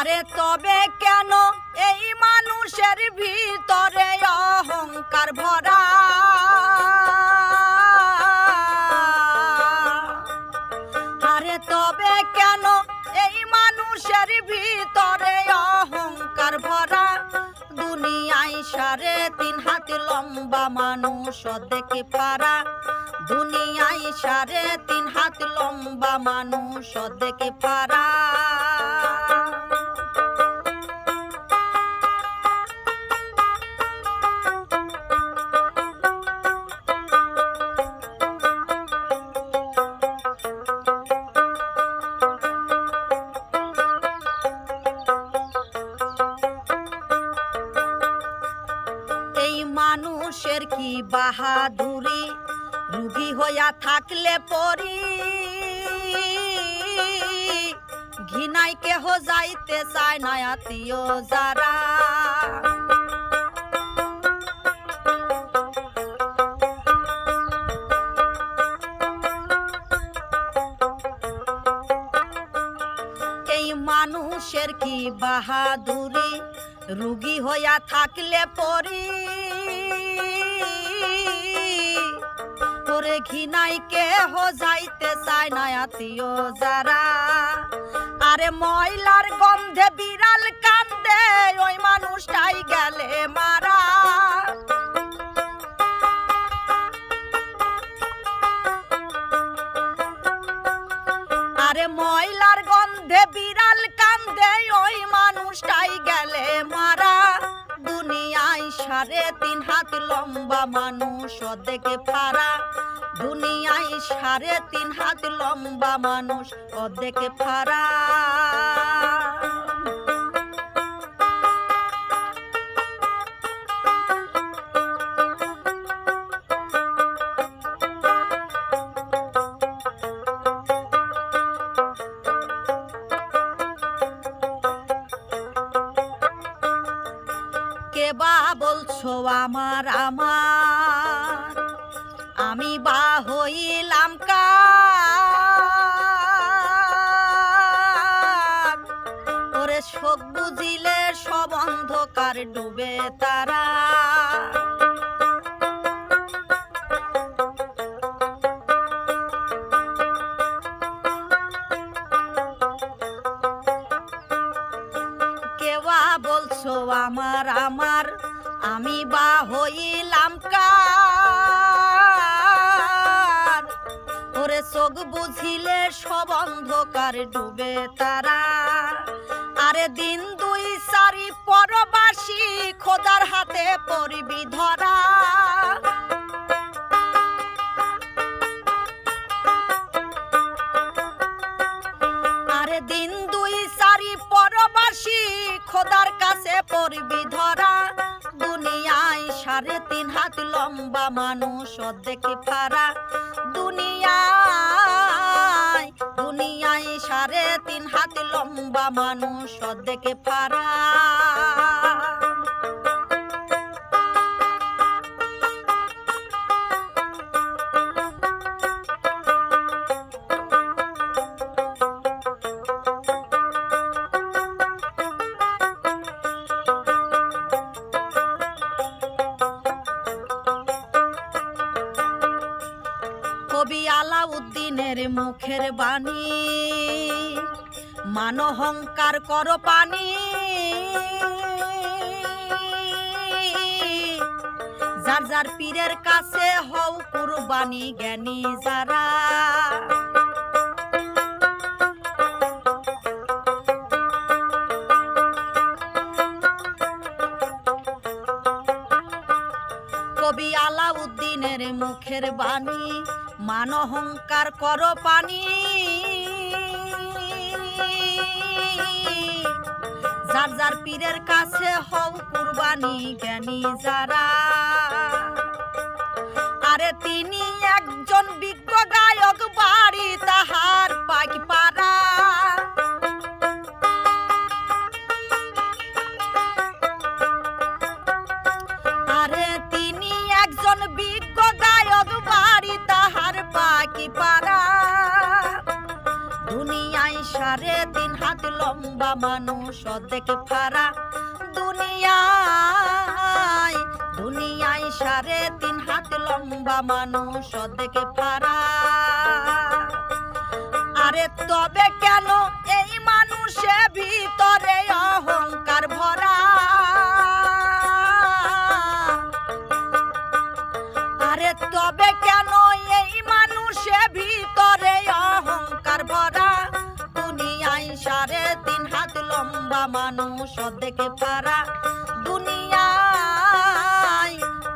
আরে তবে কেন এই মানুষের ভিতরে অহংকার ভরা? আরে তবে কেন এই মানুষের ভিতরে অহংকার ভরা? দুনিয়ায় সাড়ে তিন হাত লম্বা মানুষ দেখে পারা। দুনিয়ায় সাড়ে তিন হাত লম্বা মানুষ দেখে পারা। মানুষের কি বাহাদুরি? রুগী হইয়া থাকলে পরি। ঘৃণাই কেহ যাইতে চায় না, আত্মীয় যারা। মানুষের কি বাহাদুরি? রুগী হইয়া থাকলে পরি। তোরে ঘৃণাই কেহ যাইতে চায় না, আত্মীয় যারা। আরে ময়লার গন্ধে বিড়াল কান্দে, ওই মানুষটাই গেলে মারা। আরে ময়লার গন্ধে বিড়াল কান্দে, ওই মানুষটাই গেলে মারা। দুনিয়ায় সাড়ে তিন হাত লম্বা মানুষ অর্ধেকে ফারা দুনিয়ায় সাড়ে তিন হাত লম্বা মানুষ অর্ধেকে ফারা বলছো আমার আমার। আমি বা হইলাম ওরে শোক বুঝিলে সব অন্ধকার ডুবে তারা। কেওয়া বলছো আমার আমার। আমি বা হইলাম কার? ওরে চোখ বুঝিলে সব অন্ধকার ডুবে তারা। আরে দিন দুই চারি পরবাসী খোদার হাতে পড়বি ধরা। লম্বা মানুষ দেখে ফারা। দুনিয়ায় দুনিয়ায় সাড়ে তিন হাত লম্বা মানুষ দেখে ফারা। কবি আলাউদ্দিনের মুখের বাণী মানহংকার কর পানি। যার যার পীরের কাছে হও কুরবানি জ্ঞানী যারা। কবি আলাউদ্দিনের মুখের বাণী মানহংকার কর পানি। যার যার পীরের কাছে হও কুরবানি জ্ঞানী যারা। আরে তিনি একজন বিজ্ঞ গায়ক বাড়ি সাড়ে তিন হাত লম্বা মানুষ, অর্ধেক ফারা দুনিয়ায় দুনিয়ায় সাড়ে তিন হাত লম্বা মানুষ, অর্ধেক ফারা আরে তবে কেন এই মানুষে ভিতরে অহংকার ভরা? লম্বা মানুষ দেখে পারা। দুনিয়ায়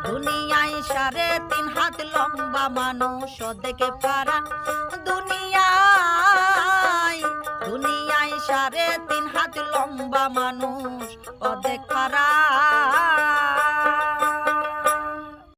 দুনিয়ায় সাড়ে তিন হাত লম্বা মানুষ দেখে পারা। দুনিয়ায় দুনিয়ায় সাড়ে তিন হাত লম্বা মানুষ